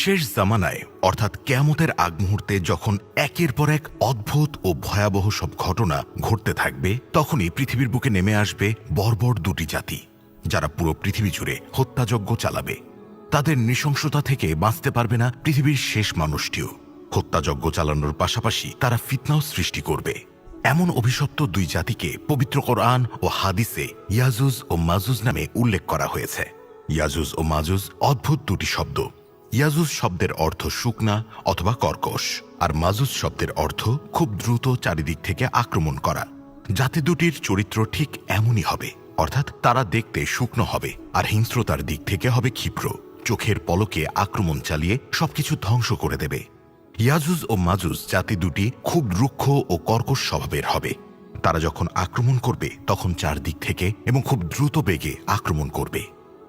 শেষ জামানায়, অর্থাৎ কেয়ামতের আগ মুহূর্তে যখন একের পর এক অদ্ভুত ও ভয়াবহ সব ঘটনা ঘটতে থাকবে, তখনই পৃথিবীর বুকে নেমে আসবে বর্বর দুটি জাতি, যারা পুরো পৃথিবী জুড়ে হত্যাযজ্ঞ চালাবে। তাদের নৃশংসতা থেকে বাঁচতে পারবে না পৃথিবীর শেষ মানুষটিও। হত্যাযজ্ঞ চালানোর পাশাপাশি তারা ফিতনাও সৃষ্টি করবে। এমন অভিশপ্ত দুই জাতিকে পবিত্র কোরআন ও হাদিসে ইয়াজুজ ও মাজুজ নামে উল্লেখ করা হয়েছে। ইয়াজুজ ও মাজুজ অদ্ভুত দুটি শব্দ। ইয়াজুজ শব্দের অর্থ শুকনা অথবা কর্কশ, আর মাজুজ শব্দের অর্থ খুব দ্রুত চারিদিক থেকে আক্রমণ করা। জাতি দুটির চরিত্র ঠিক এমনই হবে, অর্থাৎ তারা দেখতে শুকনো হবে, আর হিংস্রতার দিক থেকে হবে ক্ষিপ্র। চোখের পলকে আক্রমণ চালিয়ে সবকিছু ধ্বংস করে দেবে। ইয়াজুজ ও মাজুজ জাতি দুটি খুব রুক্ষ ও কর্কশ স্বভাবের হবে। তারা যখন আক্রমণ করবে, তখন চারদিক থেকে এবং খুব দ্রুত বেগে আক্রমণ করবে।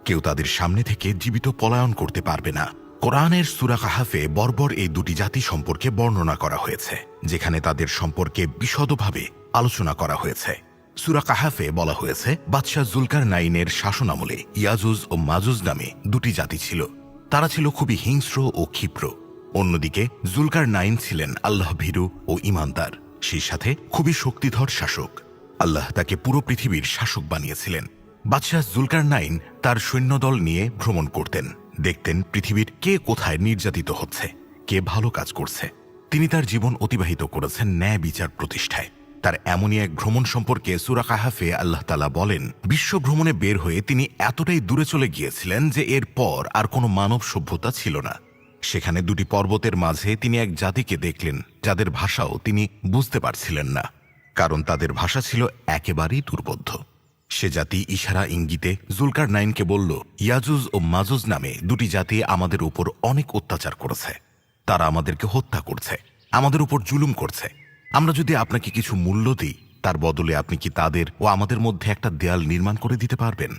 কেউ তাদের সামনে থেকে জীবিত পলায়ন করতে পারবে না। কোরআনের সুরা কাহাফে বর্বর এই দুটি জাতি সম্পর্কে বর্ণনা করা হয়েছে, যেখানে তাদের সম্পর্কে বিশদভাবে আলোচনা করা হয়েছে। সুরা কাহাফে বলা হয়েছে, বাদশাহ জুলকার নাইনের শাসনামলে ইয়াজুজ ও মাজুজ নামে দুটি জাতি ছিল। তারা ছিল খুবই হিংস্র ও ক্ষিপ্র। অন্যদিকে জুলকার নাইন ছিলেন আল্লাহ ভীরু ও ইমানদার, সেই সাথে খুবই শক্তিধর শাসক। আল্লাহ তাকে পুরো পৃথিবীর শাসক বানিয়েছিলেন। বাদশাহ জুলকার নাইন তার সৈন্যদল নিয়ে ভ্রমণ করতেন। দেখতেন পৃথিবীর কে কোথায় নির্যাতিত হচ্ছে, কে ভালো কাজ করছে। তিনি তার জীবন অতিবাহিত করেছেন ন্যায় বিচার প্রতিষ্ঠায়। তার এমনই এক ভ্রমণ সম্পর্কে সুরা কাহাফে আল্লাহ তালা বলেন, বিশ্ব ভ্রমণে বের হয়ে তিনি এতটাই দূরে চলে গিয়েছিলেন যে এর পর আর কোনো মানব সভ্যতা ছিল না। সেখানে দুটি পর্বতের মাঝে তিনি এক জাতিকে দেখলেন, যাদের ভাষাও তিনি বুঝতে পারছিলেন না। কারণ তাদের ভাষা ছিল একেবারেই দুর্বোধ্য। সে জাতি ইশারা ইঙ্গিতে জুলকার নাইনকে বলল, ইয়াজুজ ও মাজুজ নামে দুটি জাতি আমাদের উপর অনেক অত্যাচার করেছে। তারা আমাদেরকে হত্যা করছে, আমাদের উপর জুলুম করছে। আমরা যদি আপনাকে কিছু মূল্য দিই, তার বদলে আপনি কি তাদের ও আমাদের মধ্যে একটা দেয়াল নির্মাণ করে দিতে পারবেন?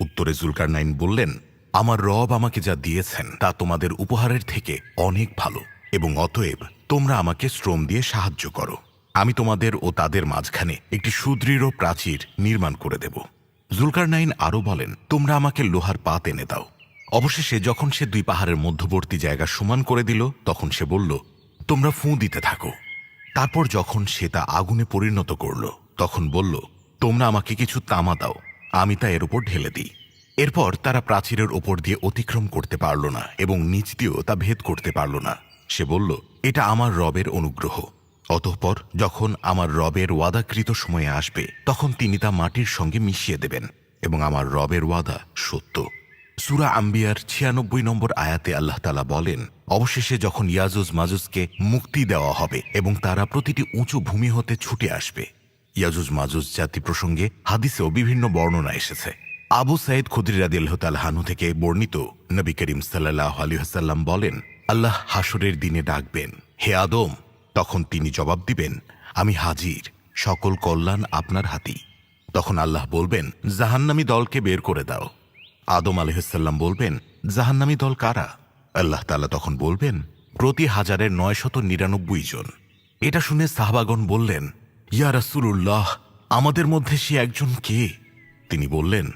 উত্তরে জুলকার নাইন বললেন, আমার রব আমাকে যা দিয়েছেন, তা তোমাদের উপহারের থেকে অনেক ভালো, এবং অতএব তোমরা আমাকে শ্রম দিয়ে সাহায্য করো। আমি তোমাদের ও তাদের মাঝখানে একটি সুদৃঢ় প্রাচীর নির্মাণ করে দেব। জুলকার নাইন আরও বলেন, তোমরা আমাকে লোহার পাত এনে দাও। অবশেষে যখন সে দুই পাহাড়ের মধ্যবর্তী জায়গা সমান করে দিল, তখন সে বলল, তোমরা ফুঁ দিতে থাকো। তারপর যখন সে তা আগুনে পরিণত করল, তখন বলল, তোমরা আমাকে কিছু তামা দাও, আমি তা এর উপর ঢেলে দিই। এরপর তারা প্রাচীরের ওপর দিয়ে অতিক্রম করতে পারল না এবং নিচ দিয়েও তা ভেদ করতে পারল না। সে বলল, এটা আমার রবের অনুগ্রহ। অতঃপর যখন আমার রবের ওয়াদাকৃত সময়ে আসবে, তখন তিনি তা মাটির সঙ্গে মিশিয়ে দেবেন এবং আমার রবের ওয়াদা সত্য। সুরা আম্বিয়ার ছিয়ানব্বই নম্বর আয়াতে আল্লাহ তালা বলেন, অবশেষে যখন ইয়াজুজ মাজুজকে মুক্তি দেওয়া হবে এবং তারা প্রতিটি উঁচু ভূমি হতে ছুটে আসবে, ইয়াজুজ মাজুজ জাতি প্রসঙ্গে হাদিসেও বিভিন্ন বর্ণনা এসেছে। আবু সাইদ খুদ্রিরাদি আল্লাহানু থেকে বর্ণিত নবী করিম সাল্লাহ আলিহাসাল্লাম বলেন, আল্লাহ হাসরের দিনে ডাকবেন, হে আদম তখন তিনি জবাব দিবেন, আমি হাজির, সকল কল্যাণ আপনার হাতি তখন আল্লাহ বলবেন, জাহান্নামী দলকে বের করে দাও। আদম আলহাম বলবেন, জাহান্নামী দল কারা? আল্লাহ তালা তখন বলবেন, প্রতি হাজারের নয়শত নিরানব্বই জন। এটা শুনে সাহবাগন বললেন, ইয়া রাসুল্লাহ আমাদের মধ্যে সে একজন কে? তিনি বললেন,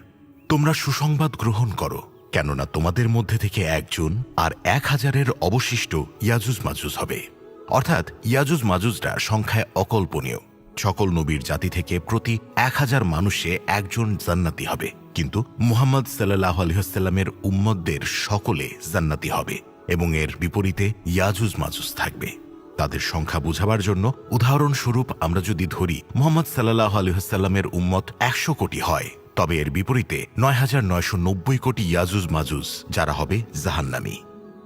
তোমরা সুসংবাদ গ্রহণ করো, কেননা তোমাদের মধ্যে থেকে একজন আর এক হাজারের অবশিষ্ট ইয়াজুজ মাজুজ হবে। অর্থাৎ ইয়াজুজ মাজুজরা সংখ্যায় অকল্পনীয়। সকল নবীর জাতি থেকে প্রতি এক হাজার মানুষে একজন জান্নাতি হবে। কিন্তু মুহাম্মদ সাল্লাহ আলহামের উম্মদদের সকলে জান্নাতি হবে এবং এর বিপরীতে ইয়াজুজ মাজুজ থাকবে। তাদের সংখ্যা বুঝাবার জন্য উদাহরণস্বরূপ আমরা যদি ধরি, মোহাম্মদ সাল্লাহ আলহামের উম্মত একশো কোটি হয়। তবে এর বিপরীতে নয় হাজার নয়শো নব্বই কোটি ইয়াজুজ মাজুজ যারা হবে জাহান্নামী।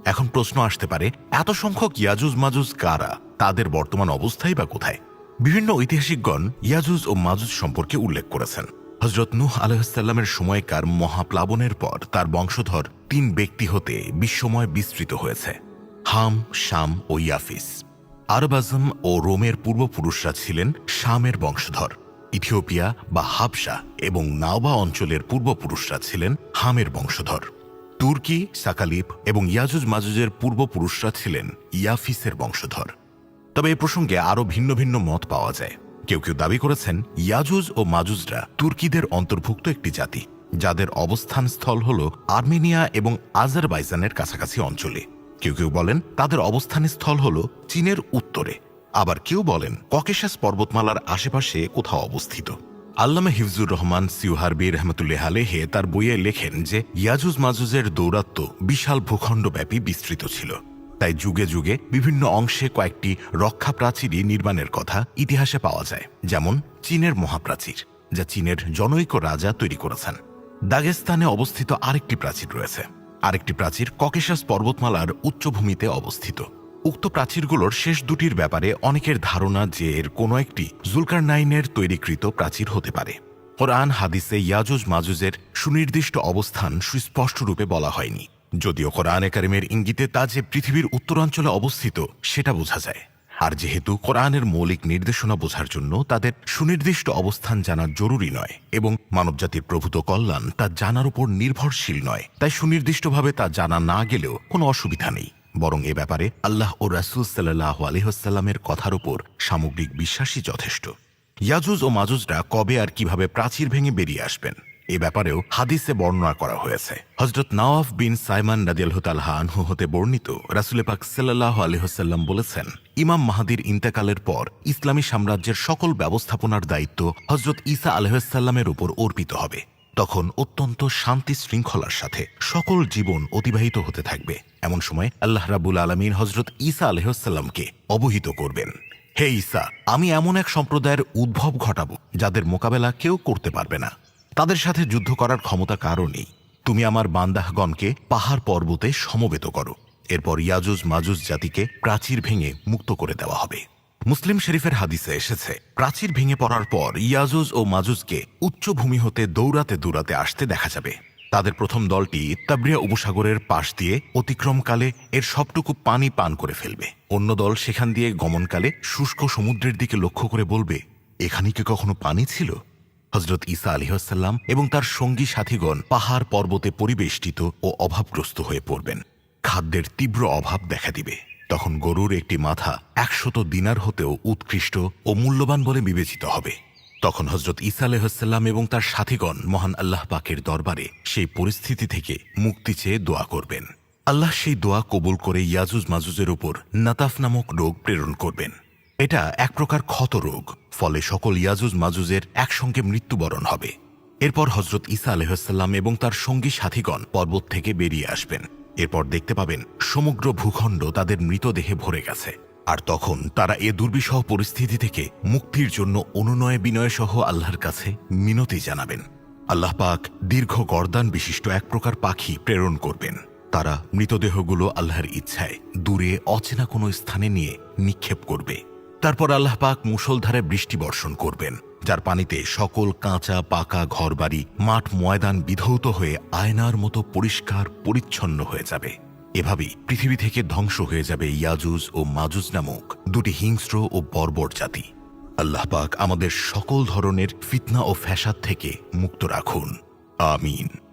এখন প্রশ্ন আসতে পারে, এত সংখ্যক ইয়াজুজ মাজুজ কারা? তাদের বর্তমান অবস্থাই বা কোথায়? বিভিন্ন ঐতিহাসিকগণ ইয়াজুজ ও মাজুজ সম্পর্কে উল্লেখ করেছেন। হজরত নুহ আলহামের সময়কার মহাপ্লাবনের পর তার বংশধর তিন ব্যক্তি হতে বিশ্বময় বিস্তৃত হয়েছে, হাম, শাম ও ইয়াফিস। আরব আজম ও রোমের পূর্বপুরুষরা ছিলেন শামের বংশধর। ইথিওপিয়া বা হাবসা এবং নাওবা অঞ্চলের পূর্বপুরুষরা ছিলেন হামের বংশধর। তুর্কি, সাকালিপ এবং ইয়াজুজ মাজুজের পূর্বপুরুষরা ছিলেন ইয়াফিসের বংশধর। তবে এ প্রসঙ্গে আরও ভিন্ন ভিন্ন মত পাওয়া যায়। কেউ কেউ দাবি করেছেন, ইয়াজুজ ও মাজুজরা তুর্কিদের অন্তর্ভুক্ত একটি জাতি, যাদের অবস্থান স্থল হল আর্মেনিয়া এবং আজারবাইজানের কাছাকাছি অঞ্চলে। কেউ কেউ বলেন, তাদের অবস্থান স্থল হল চীনের উত্তরে। আবার কেউ বলেন, ককেশাস পর্বতমালার আশেপাশে কোথাও অবস্থিত। আল্লামা হিফজুর রহমান সিউহারবি রহমতুল্লাহ আলেহে তার বইয়ে লেখেন যে, ইয়াজুজ মাজুজের দৌরাত্ম বিশাল ভূখণ্ডব্যাপী বিস্তৃত ছিল। তাই যুগে যুগে বিভিন্ন অংশে কয়েকটি রক্ষা প্রাচীরই নির্মাণের কথা ইতিহাসে পাওয়া যায়, যেমন চীনের মহাপ্রাচীর, যা চীনের জনৈক রাজা তৈরি করেছেন। দাগেস্তানে অবস্থিত আরেকটি প্রাচীর রয়েছে। আরেকটি প্রাচীর ককেশাস পর্বতমালার উচ্চভূমিতে অবস্থিত। উক্ত প্রাচীরগুলোর শেষ দুটির ব্যাপারে অনেকের ধারণা যে এর কোনো একটি জুলকার নাইনের তৈরিকৃত প্রাচীর হতে পারে। কোরআন, হাদিসে ইয়াজুজ মাজুজের সুনির্দিষ্ট অবস্থান সুস্পষ্ট রূপে বলা হয়নি। যদিও কোরআন একাডেমের ইঙ্গিতে তা যে পৃথিবীর উত্তরাঞ্চলে অবস্থিত, সেটা বোঝা যায়। আর যেহেতু কোরআনের মৌলিক নির্দেশনা বোঝার জন্য তাদের সুনির্দিষ্ট অবস্থান জানা জরুরি নয়, এবং মানবজাতির প্রভূত কল্যাণ তা জানার উপর নির্ভরশীল নয়, তাই সুনির্দিষ্টভাবে তা জানা না গেলেও কোনো অসুবিধা নেই। বরং এ ব্যাপারে আল্লাহ ও রাসুল সাল্লাহ আলহ্লামের কথার উপর সামগ্রিক বিশ্বাসই যথেষ্ট। ইয়াজুজ ও মাজুজরা কবে আর কীভাবে প্রাচীর ভেঙে বেরিয়ে আসবেন, এ ব্যাপারেও হাদিসে বর্ণনা করা হয়েছে। হজরত নওয়াফ বিন সাইমান নাদিয়ালহতালহা আনহু হতে বর্ণিত রাসুল পাক সাল্লাহ আলহ্লাম বলেছেন, ইমাম মাহাদির ইন্তেকালের পর ইসলামী সাম্রাজ্যের সকল ব্যবস্থাপনার দায়িত্ব হজরত ঈসা আলহামের উপর অর্পিত হবে। তখন অত্যন্ত শান্তি শৃঙ্খলার সাথে সকল জীবন অতিবাহিত হতে থাকবে। এমন সময় আল্লাহ রাবুল আলমিন হজরত ঈসা আলহামকে অবহিত করবেন। হে ঈসা, আমি এমন এক সম্প্রদায়ের উদ্ভব ঘটাব যাদের মোকাবেলা কেউ করতে পারবে না। তাদের সাথে যুদ্ধ করার ক্ষমতা কারও নেই। তুমি আমার বান্দাহগণকে পাহাড় পর্বতে সমবেত করো। এরপর ইয়াজুজ মাজুজ জাতিকে প্রাচীর ভেঙে মুক্ত করে দেওয়া হবে। মুসলিম শরীফের হাদিসে এসেছে, প্রাচীর ভেঙে পড়ার পর ইয়াজুজ ও মাজুজকে উচ্চভূমি হতে দৌড়াতে দৌড়াতে আসতে দেখা যাবে। তাদের প্রথম দলটি তাবরিয়া উপসাগরের পাশ দিয়ে অতিক্রমকালে এর সবটুকু পানি পান করে ফেলবে। অন্য দল সেখান দিয়ে গমনকালে শুষ্ক সমুদ্রের দিকে লক্ষ্য করে বলবে, এখানে কি কখনো পানি ছিল? হজরত ঈসা আলিহাসাল্লাম এবং তার সঙ্গী সাথীগণ পাহাড় পর্বতে পরিবেষ্টিত ও অভাবগ্রস্ত হয়ে পড়বেন। খাদ্যের তীব্র অভাব দেখা দিবে। তখন গরুর একটি মাথা একশত দিনার হতেও উৎকৃষ্ট ও মূল্যবান বলে বিবেচিত হবে। তখন হজরত ঈসা আলহাম এবং তার সাথীগণ মহান আল্লাহ পাকের দরবারে সেই পরিস্থিতি থেকে মুক্তি চেয়ে দোয়া করবেন। আল্লাহ সেই দোয়া কবুল করে ইয়াজুজ মাজুজের উপর নাতাফ নামক রোগ প্রেরণ করবেন। এটা এক প্রকার ক্ষত রোগ, ফলে সকল ইয়াজুজ মাজুজের একসঙ্গে মৃত্যুবরণ হবে। এরপর হজরত ইসা আলহাম এবং তার সঙ্গী সাথীগণ পর্বত থেকে বেরিয়ে আসবেন। এরপর দেখতে পাবেন সমগ্র ভূখণ্ড তাদের মৃতদেহে ভরে গেছে। আর তখন তারা এ দুর্বিষহ পরিস্থিতি থেকে মুক্তির জন্য অনুনয় বিনয় সহ আল্লাহর কাছে মিনতি জানাবেন। আল্লাহ পাক দীর্ঘ গর্দান বিশিষ্ট এক প্রকার পাখি প্রেরণ করবেন। তারা মৃতদেহগুলো আল্লাহর ইচ্ছায় দূরে অচেনা কোনো স্থানে নিয়ে নিক্ষেপ করবে। তারপর আল্লাহ পাক মুষলধারে বৃষ্টি বর্ষণ করবেন, যার পানিতে সকল কাঁচা, পাকা ঘরবাড়ি, মাঠ ময়দান বিধৌত হয়ে আয়নার মতো পরিষ্কার, পরিচ্ছন্ন হয়ে যাবে। এভাবেই পৃথিবী থেকে ধ্বংস হয়ে যাবে ইয়াজুজ ও মাজুজ নামক দুটি হিংস্র ও বর্বর জাতি। আল্লাহ পাক আমাদের সকল ধরনের ফিতনা ও ফ্যাসাদ থেকে মুক্ত রাখুন। আমিন।